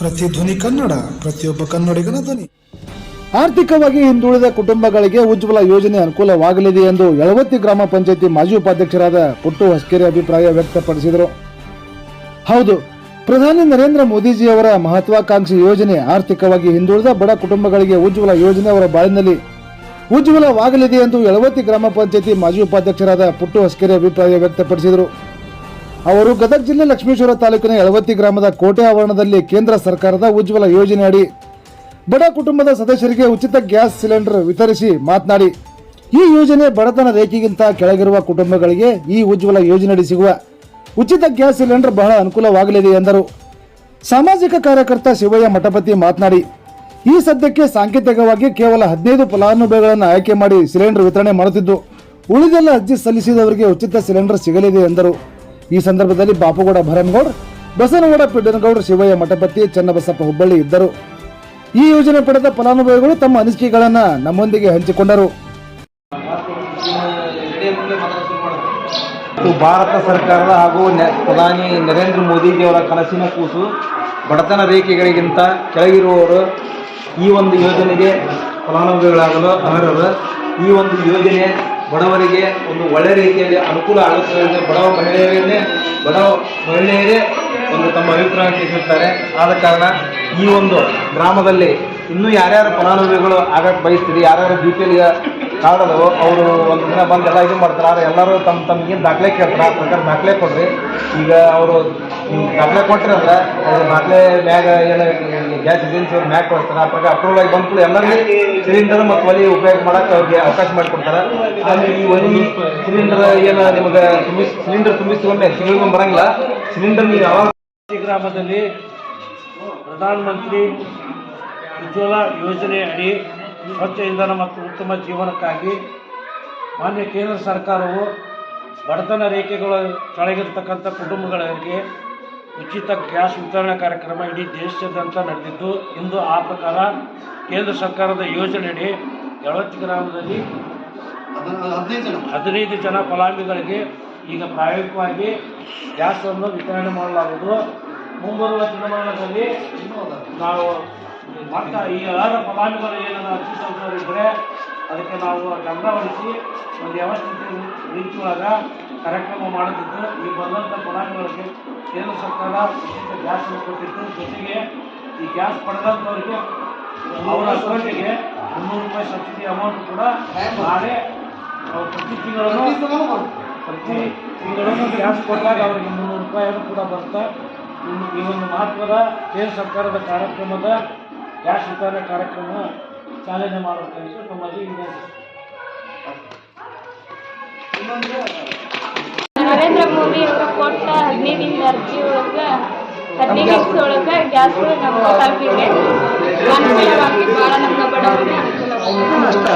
ಪ್ರತಿಧ್ವನಿ ಕನ್ನಡ, ಪ್ರತಿಯೊಬ್ಬ ಕನ್ನಡಿಗನ ಧ್ವನಿ. ಆರ್ಥಿಕವಾಗಿ ಹಿಂದುಳಿದ ಕುಟುಂಬಗಳಿಗೆ ಉಜ್ವಲ ಯೋಜನೆ ಅನುಕೂಲವಾಗಲಿದೆ ಎಂದು ಯಳವತ್ತಿ ಗ್ರಾಮ ಪಂಚಾಯತಿ ಮಾಜಿ ಉಪಾಧ್ಯಕ್ಷರಾದ ಪುಟ್ಟು ಹಸ್ಕೆರೆ ಅಭಿಪ್ರಾಯ ವ್ಯಕ್ತಪಡಿಸಿದರು. ಹೌದು, ಪ್ರಧಾನಿ ನರೇಂದ್ರ ಮೋದಿಜಿಯವರ ಮಹತ್ವಾಕಾಂಕ್ಷಿ ಯೋಜನೆ ಆರ್ಥಿಕವಾಗಿ ಹಿಂದುಳಿದ ಬಡ ಕುಟುಂಬಗಳಿಗೆ ಉಜ್ವಲ ಯೋಜನೆ ಅವರ ಬಾಳಿನಲ್ಲಿ ಉಜ್ವಲವಾಗಲಿದೆ ಎಂದು ಯಳವತ್ತಿ ಗ್ರಾಮ ಪಂಚಾಯತಿ ಮಾಜಿ ಉಪಾಧ್ಯಕ್ಷರಾದ ಪುಟ್ಟು ಹಸ್ಕೆರೆ ಅಭಿಪ್ರಾಯ ವ್ಯಕ್ತಪಡಿಸಿದರು. ಅವರು ಗದಗ ಜಿಲ್ಲೆ ಲಕ್ಷ್ಮೇಶ್ವರ ತಾಲೂಕಿನ ಯಳವತ್ತಿ ಗ್ರಾಮದ ಕೋಟೆ ಆವರಣದಲ್ಲಿ ಕೇಂದ್ರ ಸರ್ಕಾರದ ಉಜ್ವಲ ಯೋಜನೆಯಡಿ ಬಡ ಕುಟುಂಬದ ಸದಸ್ಯರಿಗೆ ಉಚಿತ ಗ್ಯಾಸ್ ಸಿಲಿಂಡರ್ ವಿತರಿಸಿ ಮಾತನಾಡಿ, ಈ ಯೋಜನೆ ಬಡತನ ರೇಖೆಗಿಂತ ಕೆಳಗಿರುವ ಕುಟುಂಬಗಳಿಗೆ ಈ ಉಜ್ವಲ ಯೋಜನೆಯಡಿ ಸಿಗುವ ಉಚಿತ ಗ್ಯಾಸ್ ಸಿಲಿಂಡರ್ ಬಹಳ ಅನುಕೂಲವಾಗಲಿದೆ ಎಂದರು. ಸಾಮಾಜಿಕ ಕಾರ್ಯಕರ್ತ ಶಿವಯ್ಯ ಮಠಪತಿ ಮಾತನಾಡಿ, ಈ ಸದ್ಯಕ್ಕೆ ಸಾಂಕೇತಿಕವಾಗಿ ಕೇವಲ ಹದಿನೈದು ಫಲಾನುಭವಿಗಳನ್ನು ಆಯ್ಕೆ ಮಾಡಿ ಸಿಲಿಂಡರ್ ವಿತರಣೆ ಮಾಡುತ್ತಿದ್ದು, ಉಳಿದೆಲ್ಲ ಅರ್ಜಿ ಸಲ್ಲಿಸಿದವರಿಗೆ ಉಚಿತ ಸಿಲಿಂಡರ್ ಸಿಗಲಿದೆ ಎಂದರು. ಈ ಸಂದರ್ಭದಲ್ಲಿ ಬಾಪುಗೌಡ ಭರಮಗೌಡ್, ಬಸನಗೌಡ ಪಿಡ್ಡನಗೌಡ ಶಿವಯ್ಯ ಮಠಪತಿ, ಚನ್ನಬಸಪ್ಪ ಹುಬ್ಬಳ್ಳಿ ಇದ್ದರು. ಈ ಯೋಜನೆ ಪಡೆದ ಫಲಾನುಭವಿಗಳು ತಮ್ಮ ಅನಿಸಿಕೆಗಳನ್ನು ನಮ್ಮೊಂದಿಗೆ ಹಂಚಿಕೊಂಡರು. ಭಾರತ ಸರ್ಕಾರದ ಹಾಗೂ ಪ್ರಧಾನಿ ನರೇಂದ್ರ ಮೋದಿಜಿಯವರ ಕನಸಿನ ಕೂಸು. ಬಡತನ ರೇಖೆಗಳಿಗಿಂತ ಕೆಳಗಿರುವವರು ಈ ಒಂದು ಯೋಜನೆಗೆ ಫಲಾನುಭವಿಗಳಾಗಲು ಅರ್ಹರು. ಈ ಒಂದು ಯೋಜನೆ ಬಡವರಿಗೆ ಒಂದು ಒಳ್ಳೆ ರೀತಿಯಲ್ಲಿ ಅನುಕೂಲ ಆಗುತ್ತೆ ಬಡವ ಮಹಿಳೆಯರನ್ನೇ, ಬಡವ ಮಹಿಳೆಯರೇ ಒಂದು ತಮ್ಮ ಅಭಿಪ್ರಾಯ ತಿಳಿಸುತ್ತಾರೆ ಆದ ಕಾರಣ ಈ ಒಂದು ಗ್ರಾಮದಲ್ಲಿ ಇನ್ನೂ ಯಾರ್ಯಾರು ಫಲಾನುಭವಿಗಳು ಆಗಕ್ಕೆ ಬಯಸ್ತೀರಿ, ಯಾರ್ಯಾರು ಬಿ ಪಿ ಎಲ್ ಕಾರ್ಡ್ ಅವರು ಒಂದು ದಿನ ಬಂದು ಎಲ್ಲ ಇದು ಮಾಡ್ತಾರೆ ಎಲ್ಲರೂ ತಮ್ಮ ತಮ್ಗೇನು ದಾಖಲೆ ಕೇಳ್ತಾರೆ, ಆ ಪ್ರಕಾರ ದಾಖಲೆ ಕೊಡ್ರಿ. ಈಗ ಅವರು ದಾಖಲೆ ಕೊಟ್ಟರೆ ಅಂದ್ರೆ ದಾಖಲೆ ಮ್ಯಾಗ ಏನು ಗ್ಯಾಸ್ ಏಜೆನ್ಸಿ ಅವ್ರು ಮ್ಯಾಗ ಕೊಡ್ತಾರೆ, ಆ ಪ್ರಕಾರ ಅಪ್ರೂವಲ್ ಆಗಿ ಬಂದ್ಕೂಡ ಎಲ್ಲರಿಗೆ ಸಿಲಿಂಡರ್ ಮತ್ತು ಒಲಿ ಉಪಯೋಗ ಮಾಡೋಕ್ಕೆ ಅವ್ರಿಗೆ ಅವಕಾಶ ಮಾಡಿಕೊಡ್ತಾರೆ. ಅಲ್ಲಿ ಈ ಒಲಿ ಸಿಲಿಂಡರ್ ಏನು ನಿಮಗೆ ತುಂಬಿಸ್ ಸಿಲಿಂಡರ್ ತುಂಬಿಸ್ಕೊಂಡೆ ಸಿಲಿಂಡರ್ ಬರಂಗಿಲ್ಲ. ಸಿಲಿಂಡರ್ ನೀವು ಯಾವಾಗ ಗ್ರಾಮದಲ್ಲಿ ಪ್ರಧಾನಮಂತ್ರಿ ಉಜ್ವಲ ಯೋಜನೆ ಅಡಿ ಸ್ವಚ್ಛ ಇಂಧನ ಮತ್ತು ಉತ್ತಮ ಜೀವನಕ್ಕಾಗಿ ಮಾನ್ಯ ಕೇಂದ್ರ ಸರ್ಕಾರವು ಬಡತನ ರೇಖೆಗಳ ಕೆಳಗಿರ್ತಕ್ಕಂಥ ಕುಟುಂಬಗಳಿಗೆ ಉಚಿತ ಗ್ಯಾಸ್ ವಿತರಣಾ ಕಾರ್ಯಕ್ರಮ ಇಡೀ ದೇಶದಂತ ನಡೆದಿದ್ದು, ಇಂದು ಆ ಪ್ರಕಾರ ಕೇಂದ್ರ ಸರ್ಕಾರದ ಯೋಜನೆಯಡಿ ಯಳವತ್ತಿ ಗ್ರಾಮದಲ್ಲಿ ಹದಿನೈದು ಜನ ಫಲಾನುಭವಿಗಳಿಗೆ ಈಗ ಪ್ರಾಯೋಗಿಕವಾಗಿ ಗ್ಯಾಸನ್ನು ವಿತರಣೆ ಮಾಡಲಾಗುವುದು. ಮುಂಬರುವ ದಿನಮಾನದಲ್ಲಿ ನಾವು ಮತ್ತೆ ಈ ಅರ್ಹ ಫಲಾನುಭವಿಗಳು ಏನಾದ್ರು ಅರ್ಜಿ ಸಲ್ಲಿಸೋರಿದ್ದರೆ ಅದಕ್ಕೆ ನಾವು ಗಮನ ವಹಿಸಿ ಒಂದು ವ್ಯವಸ್ಥಿತ ರೀತಿ ಒಳಗ ಕಾರ್ಯಕ್ರಮ ಮಾಡುತ್ತಿತ್ತು ಈ ಬಂದಂಥ ಫಲಾನುಭವಿಗಳಿಗೆ ಕೇಂದ್ರ ಸರ್ಕಾರ ಉಚಿತ ಗ್ಯಾಸ್ ಕೊಟ್ಟಿತ್ತು. ಜೊತೆಗೆ ಈ ಗ್ಯಾಸ್ ಪಡೆದಂಥವ್ರಿಗೆ ಅವರ ಅಕೌಂಟಿಗೆ ಮುನ್ನೂರು ರೂಪಾಯಿ ಸಬ್ಸಿಡಿ ಅಮೌಂಟ್ ಕೂಡ ನಾಳೆ ಪ್ರತಿ ತಿಂಗಳು ಪ್ರತಿ ತಿಂಗಳನ್ನು ಗ್ಯಾಸ್ ಕೊಟ್ಟಾಗ ಅವರಿಗೆ ಮುನ್ನೂರು ರೂಪಾಯಿಯನ್ನು ಕೂಡ ಬರ್ತಾ ಈ ಒಂದು ಮಹತ್ವದ ಕೇಂದ್ರ ಸರ್ಕಾರದ ಕಾರ್ಯಕ್ರಮದ ಗ್ಯಾಸ್ ವಿತರಣೆ ಕಾರ್ಯಕ್ರಮ ಚಾಲನೆ ಮಾಡಬೇಕೆಂದು ತಮ್ಮಲ್ಲಿ ವಿನಂತಿ ನರೇಂದ್ರ ಮೋದಿ ಅವರು ಕೊಟ್ಟ ಹದಿನೈದು ಅರ್ಜಿ ಒಳಗೆ ಹದಿನೈದು ದಿವಸ ಒಳಗೆ ಗ್ಯಾಸ್ ನಮ್ಮ ತಲುಪಿದೆ ಅನುಕೂಲವಾಗಿ ಭಾಳ ನಮ್ಮ ಬಡವರಿಗೆ ಅನುಕೂಲವಾಗಿದೆ.